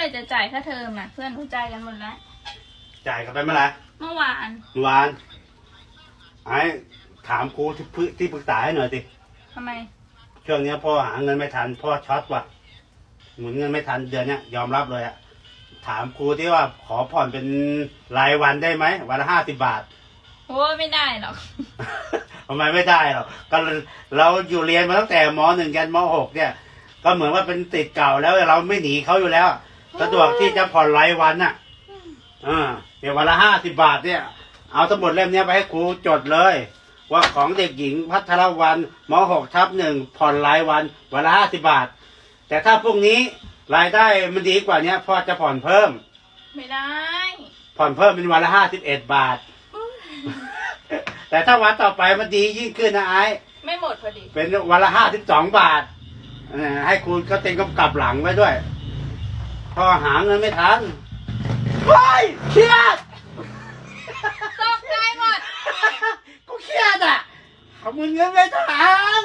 ไหร่จะจ่ายค่าเทอมน่ะ เพื่อนหนูจ่ายกันหมดแล้ว จ่ายกันไปเมื่อไหร่เมื่อวานเมื่อวานไอ้ถามครูที่พึ่ที่ปรึกษาให้หน่อยสิทำไม ช่วงเนี้ยพ่อหาเงินไม่ทันพ่อช็อตว่ะหมุนเงินไม่ทันเดือนเนี้ยยอมรับเลยอะถามครูที่ว่าขอผ่อนเป็นรายวันได้ไหมวันละห้าสิบบาท โอ้ไม่ได้หรอก ทำไมไม่ได้หรอกก็เราอยู่เรียนมาตั้งแต่มหนึ่งยันมหกเนี่ย ก็เหมือนว่าเป็นติดเก่าแล้วเราไม่หนีเขาอยู่แล้ว สะดวกที่จะผ่อนรายวันน่ะอ่าเดี๋ยววันละห้าสิบบาทเนี่ย เอาสมุดเล่มเนี้ยไปให้ครูจดเลย ว่าของเด็กหญิงพัทรวันมหกทับหนึ่งผ่อนรายวันวันละห้าสิบบาท แต่ถ้าพรุ่งนี้รายได้มันดีกว่าเนี้ยพ่อจะผ่อนเพิ่ม ไม่ได้ ผ่อนเพิ่มเป็นวันละห้าสิบเอ็ดบาท แต่ถ้าวันต่อไปมันดียิ่งขึ้นนะไอ้ไม่หมดพอดี เป็นวันละห้าสิบสองบาทเออให้คุณก็เต็งกำกับหลังไว้ด้วยพ อหาเงินไม่ทันเฮ้ยเครียดตกใจหมด กูเครียดอะเอาเงินไม่ทัน